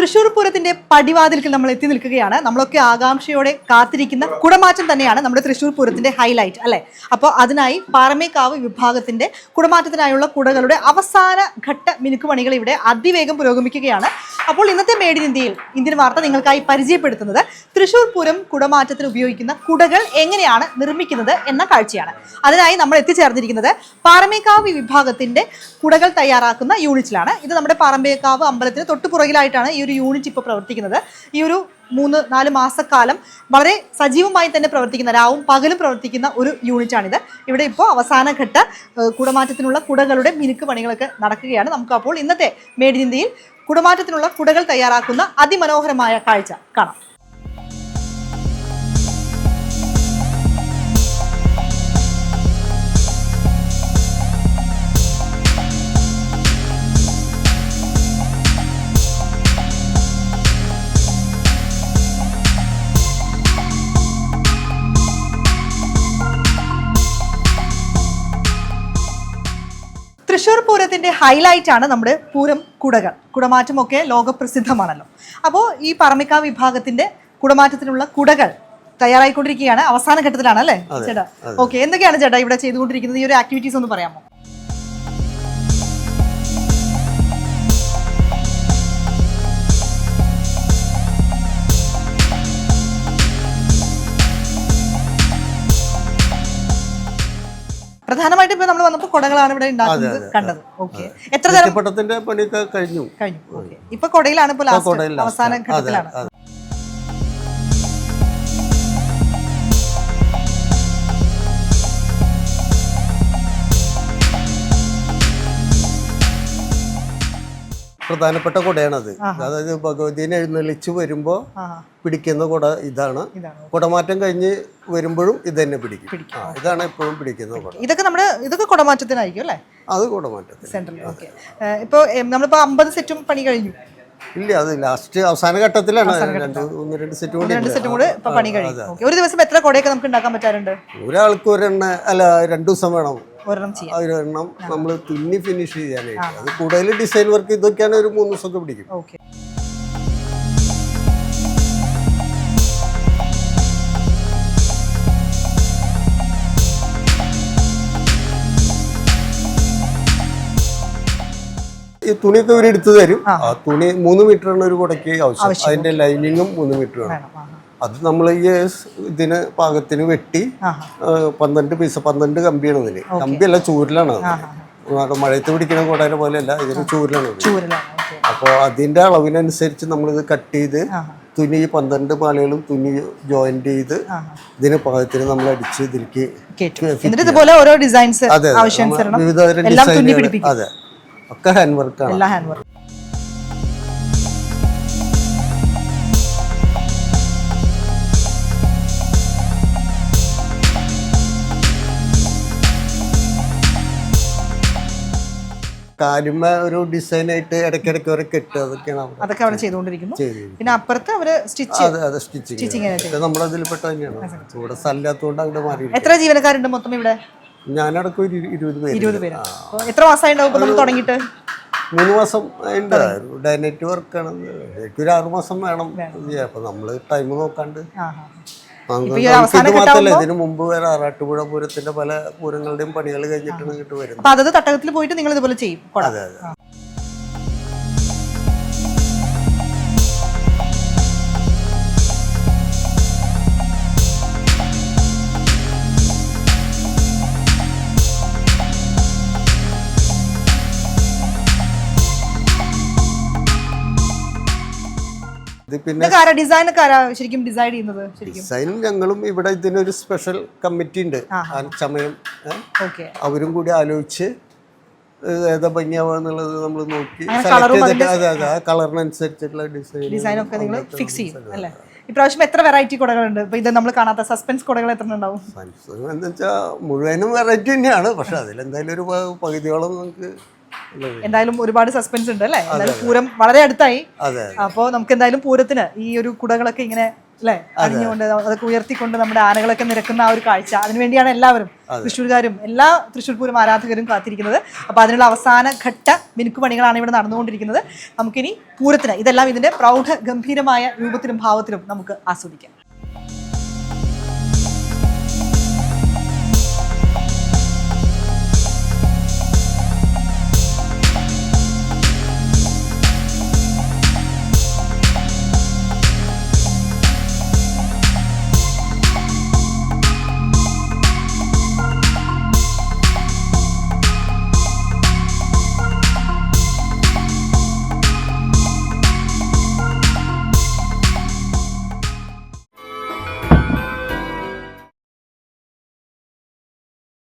തൃശ്ശൂർ പൂരത്തിന്റെ പടിവാതിൽക്ക് നമ്മൾ എത്തി നിൽക്കുകയാണ്. നമ്മളൊക്കെ ആകാംക്ഷയോടെ കാത്തിരിക്കുന്ന കുടമാറ്റം തന്നെയാണ് നമ്മുടെ തൃശ്ശൂർ പൂരത്തിന്റെ ഹൈലൈറ്റ് അല്ലെ? അപ്പോൾ അതിനായി പാറമേക്കാവ് വിഭാഗത്തിന്റെ കുടമാറ്റത്തിനായുള്ള കുടകളുടെ അവസാന ഘട്ട മിനുക്കുപണികൾ ഇവിടെ അതിവേഗം പുരോഗമിക്കുകയാണ്. അപ്പോൾ ഇന്നത്തെ മേഡ് ഇൻ ഇന്ത്യയിൽ ഇന്ത്യൻ വാർത്ത നിങ്ങൾക്കായി പരിചയപ്പെടുത്തുന്നത് തൃശ്ശൂർ പൂരം കുടമാറ്റത്തിന് ഉപയോഗിക്കുന്ന കുടകൾ എങ്ങനെയാണ് നിർമ്മിക്കുന്നത് എന്ന കാഴ്ചയാണ്. അതിനായി നമ്മൾ എത്തിച്ചേർന്നിരിക്കുന്നത് പാറമേക്കാവ് വിഭാഗത്തിന്റെ കുടകൾ തയ്യാറാക്കുന്ന യൂണിറ്റിലാണ് ഇത് നമ്മുടെ പാറമേക്കാവ് അമ്പലത്തിന് തൊട്ടുപുറകിലായിട്ടാണ് ഈ യൂണിറ്റ് ഇപ്പോൾ പ്രവർത്തിക്കുന്നത്. ഈ ഒരു മൂന്ന് നാല് മാസക്കാലം വളരെ സജീവമായി തന്നെ പ്രവർത്തിക്കുന്ന രാവും പകലും പ്രവർത്തിക്കുന്ന ഒരു യൂണിറ്റാണിത് ഇവിടെ ഇപ്പോൾ അവസാനഘട്ട ഘട്ട കുടമാറ്റത്തിനുള്ള കുടകളുടെ മിനുക്ക് പണികളൊക്കെ നടക്കുകയാണ്. നമുക്ക് അപ്പോൾ ഇന്നത്തെ മേഡ് ഇൻ ഇന്ത്യയിൽ കുടമാറ്റത്തിനുള്ള കുടകൾ തയ്യാറാക്കുന്ന അതിമനോഹരമായ കാഴ്ച കാണാം. തൃശ്ശൂർ പൂരത്തിന്റെ ഹൈലൈറ്റ് ആണ് നമ്മുടെ പൂരം കുടകൾ. കുടമാറ്റമൊക്കെ ലോകപ്രസിദ്ധമാണല്ലോ. അപ്പോൾ ഈ പറമിക്ക വിഭാഗത്തിന്റെ കുടമാറ്റത്തിനുള്ള കുടകൾ തയ്യാറായിക്കൊണ്ടിരിക്കുകയാണ്. അവസാന ഘട്ടത്തിലാണ് അല്ലേ? ചേട്ടാ ഓക്കെ എന്തൊക്കെയാണ് ചേട്ടാ ഇവിടെ ചെയ്തുകൊണ്ടിരിക്കുന്നത്? ഈ ഒരു ആക്ടിവിറ്റീസ് ഒന്ന് പറയാമോ? പ്രധാനമായിട്ടും ഇപ്പൊ നമ്മൾ വന്നപ്പോൾ കുടകളാണ് ഇവിടെ ഉണ്ടാക്കുന്നത് കണ്ടത്. ഓക്കെ എത്ര തരം പണിയൊക്കെ കഴിഞ്ഞു. കഴിഞ്ഞു. ഇപ്പൊ കൊടയിലാണ് ഇപ്പൊ ലാസ്റ്റ് കൊടയിൽ last. അവസാന ഘട്ടത്തിലാണ്. പ്രധാനപ്പെട്ട കുടയാണത്. അതായത് ഭഗവതിനെ എഴുന്നള്ളിച്ച് വരുമ്പോ പിടിക്കുന്ന കുട ഇതാണ്. കുടമാറ്റം കഴിഞ്ഞ് വരുമ്പോഴും ഇത് തന്നെ പിടിക്കും. ഇതാണ് എപ്പോഴും പിടിക്കുന്ന കുട. ഇതൊക്കെ നമ്മുടെ ഇതൊക്കെ കുടമാറ്റത്തിനായിരിക്കും അല്ലേ? അത് കുടമാറ്റത്തിന് സെൻട്രൽ ഓക്കെ ഇപ്പൊ എം, നമ്മളിപ്പോ അമ്പത് സെറ്റും പണി കഴിഞ്ഞു. ഇല്ല അത് ലാസ്റ്റ് അവസാന ഘട്ടത്തിലാണ്. രണ്ട് ഒന്ന് രണ്ട് സെറ്റ് കൂടി രണ്ട് സെറ്റ് കൂടെ ഇപ്പൊ പണി കഴിഞ്ഞു. ഒരു ദിവസം എത്ര കുടയൊക്കെ നമുക്ക് ഉണ്ടാക്കാൻ പറ്റാറുണ്ട്? ഒരാൾക്ക് ഒരെണ്ണ അല്ല രണ്ടു ദിവസം വേണം. ഒരെണ്ണം ചെയ്യാം. ഒരെണ്ണം നമ്മൾ തുന്നി ഫിനിഷ് ചെയ്യാനായിട്ട്. അത് കൂടുതൽ ഡിസൈൻ വർക്ക് ഇതൊക്കെയാണ് ഒരു മൂന്ന് ദിവസമൊക്കെ പിടിക്കും. ഓക്കെ. ഈ തുണിയൊക്കെ ഇവർ എടുത്തു തരും. ആ. തുണി മൂന്ന് മീറ്ററാണ് ഒരു കുടയ്ക്ക് ആവശ്യം. അതിന്റെ ലൈനിങ്ങും മൂന്ന് മീറ്റർ വേണം. വേണം. ആ അത് നമ്മൾ ഈ ഇതിന് പാകത്തിന് വെട്ടി പന്ത്രണ്ട് പീസ് പന്ത്രണ്ട് കമ്പിയാണ് ഇതിന് കമ്പിയല്ല ചൂരിലാണ് മഴയത്ത് പിടിക്കുന്ന കൂടാതെ പോലെയല്ല ഇതിന് ചൂരിലാണ് അപ്പോൾ അതിന്റെ അളവിനനുസരിച്ച് നമ്മളിത് കട്ട് ചെയ്ത് തുന്നി പന്ത്രണ്ട് മാലകളും തുന്നി ജോയിന്റ് ചെയ്ത് ഇതിന് പാകത്തിന് നമ്മൾ അടിച്ച് ഇതിലേക്ക് ഇതുപോലെ ഓരോ ഡിസൈൻസ് അതെ വിവിധ അതെ. ഒക്കെ ഹാൻഡ് വർക്കാണ് കാലുമ ഒരു ഡിസൈൻ ആയിട്ട് ഇടയ്ക്കിടയ്ക്ക് ഒരു കെട്ട് അതൊക്കെയാണ് അവിടെ. അതൊക്കെ അവിടെ ചെയ്തുകൊണ്ടിരിക്കുന്നു. ചെയ്തിരിക്കുന്നത് പിന്നെ അപ്പുറത്ത് അവർ സ്റ്റിച്ച് അതെ അതെ സ്റ്റിച്ചിങ് Stitching ആയിട്ട്. നമ്മുടെ അതിൽപ്പെട്ട തന്നെയാണ്. ഇവിടെ സ്ഥലമില്ലാത്തതുകൊണ്ട് അങ്ങോട്ട് മാറി എത്ര ജീവനക്കാരുണ്ട് മൊത്തം ഇവിടെ? ഞാനടക്കം ഒരു ഇരു- ഇരുപത് പേര് ഇരുപത് പേര്. അപ്പൊ എത്ര മാസമായി ഉണ്ടാവും ഇപ്പൊ നമ്മൾ തുടങ്ങിയിട്ട്? മൂന്ന് മാസം ഉണ്ട്. ഡൈനറ്റ് വർക്കാണ് ശരിക്കും ഒരു ആറ് മാസം വേണം. ചെയ്യാൻ അപ്പൊ നമ്മൾ ടൈം നോക്കാണ്ട്. ആ ഘട്ടമാകുമ്പോ- ഇതിനു മുമ്പ് വരെ ആറാട്ടുപുഴ പൂരത്തിന്റെ പല പൂരങ്ങളുടെയും പണികൾ കഴിഞ്ഞിട്ടാണ് ഇങ്ങോട്ട് വരുന്നത്. അപ്പൊ അതത് തട്ടകത്തിൽ പോയിട്ട് നിങ്ങൾ ഇതുപോലെ ചെയ്യും. അതെ അതെ. ഇത് പിന്നെ ഡിസൈൻ ശരിക്കും ഡിസൈഡ് ചെയ്യുന്നത് ഡിസൈനും ഞങ്ങളും ഇവിടെ ഇതിനൊരു സ്പെഷ്യൽ കമ്മിറ്റി ഉണ്ട്. സമയം? അവരും കൂടി ആലോചിച്ച് ഏത് ഭംഗിയാവാന്നുള്ളത് നമ്മൾ നോക്കി അതെ അതെ ആ കളറിനനുസരിച്ചിട്ടുള്ള ഡിസൈൻ ഡിസൈൻ ഒക്കെ നിങ്ങൾ ഫിക്സ് ചെയ്യും അല്ലേ? ഇപ്രാവശ്യം എത്ര വെറൈറ്റി കുടകളുണ്ട്? ഇപ്പൊ ഇത് നമ്മൾ കാണാത്ത സസ്പെൻസ് കുടകൾ എത്ര ഉണ്ടാവും എന്ന് വെച്ചാൽ മുഴുവനും വെറൈറ്റി തന്നെയാണ്. പക്ഷെ അതിലെന്തായാലും ഒരു പകുതിയോളം നമുക്ക്. എന്തായാലും ഒരുപാട് സസ്പെൻസ് ഉണ്ട് അല്ലേ? എന്തായാലും പൂരം വളരെ അടുത്തായി. അപ്പോ അപ്പോൾ നമുക്ക് എന്തായാലും പൂരത്തിന് ഈ ഒരു കുടകളൊക്കെ ഇങ്ങനെ അല്ലെ അണിഞ്ഞുകൊണ്ട് അതൊക്കെ ഉയർത്തിക്കൊണ്ട് നമ്മുടെ ആനകളൊക്കെ നിരക്കുന്ന ആ ഒരു കാഴ്ച. അതിനുവേണ്ടിയാണ് എല്ലാവരും തൃശ്ശൂർകാരും എല്ലാ തൃശ്ശൂർ പൂരം ആരാധകരും കാത്തിരിക്കുന്നത്. അപ്പോൾ അതിനുള്ള അവസാന ഘട്ട മിനുക്കുപണികളാണ് ഇവിടെ നടന്നുകൊണ്ടിരിക്കുന്നത്. നമുക്കിനി പൂരത്തിന് ഇതെല്ലാം ഇതിന്റെ പ്രൗഢ ഗംഭീരമായ രൂപത്തിലും ഭാവത്തിലും നമുക്ക് ആസ്വദിക്കാം.